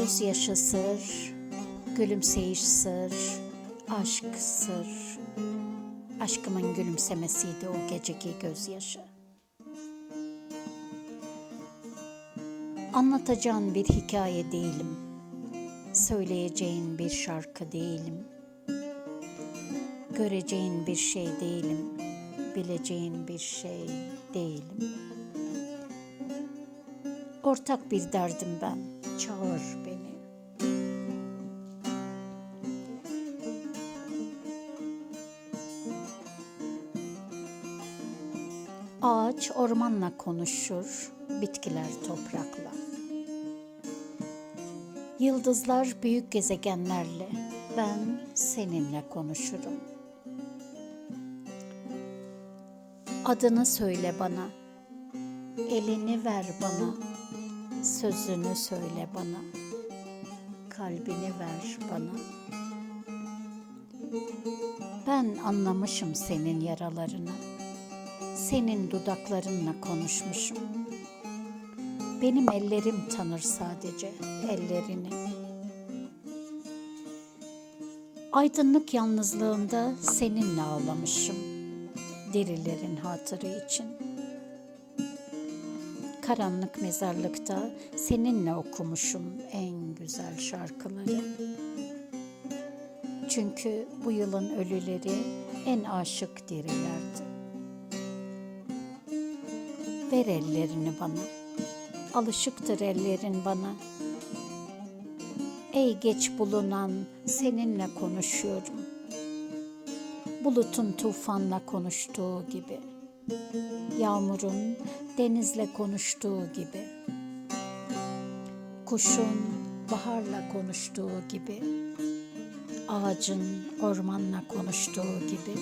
Gözyaşı sır, gülümseyiş sır, aşk sır. Aşkımın gülümsemesiydi o geceki gözyaşı. Anlatacağın bir hikaye değilim. Söyleyeceğin bir şarkı değilim. Göreceğin bir şey değilim. Bileceğin bir şey değilim. Ortak bir derdim ben. Çağır beni. Ağaç ormanla konuşur, bitkiler toprakla. Yıldızlar büyük gezegenlerle, ben seninle konuşurum. Adını söyle bana, elini ver bana, sözünü söyle bana, kalbini ver bana. Ben anlamışım senin yaralarını, senin dudaklarınla konuşmuşum. Benim ellerim tanır sadece ellerini. Aydınlık yalnızlığında seninle ağlamışım, dirilerin hatırı için. Karanlık mezarlıkta seninle okumuşum en güzel şarkıları. Çünkü bu yılın ölüleri en aşık dirilerdi. Ver ellerini bana, alışıktır ellerin bana. Ey geç bulunan seninle konuşuyorum. Bulutun tufanla konuştuğu gibi. Yağmurun denizle konuştuğu gibi. Kuşun baharla konuştuğu gibi. Ağacın ormanla konuştuğu gibi.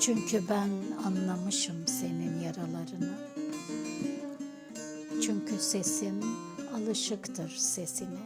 Çünkü ben anlamışım senin yaralarını. Çünkü sesim alışıktır sesine.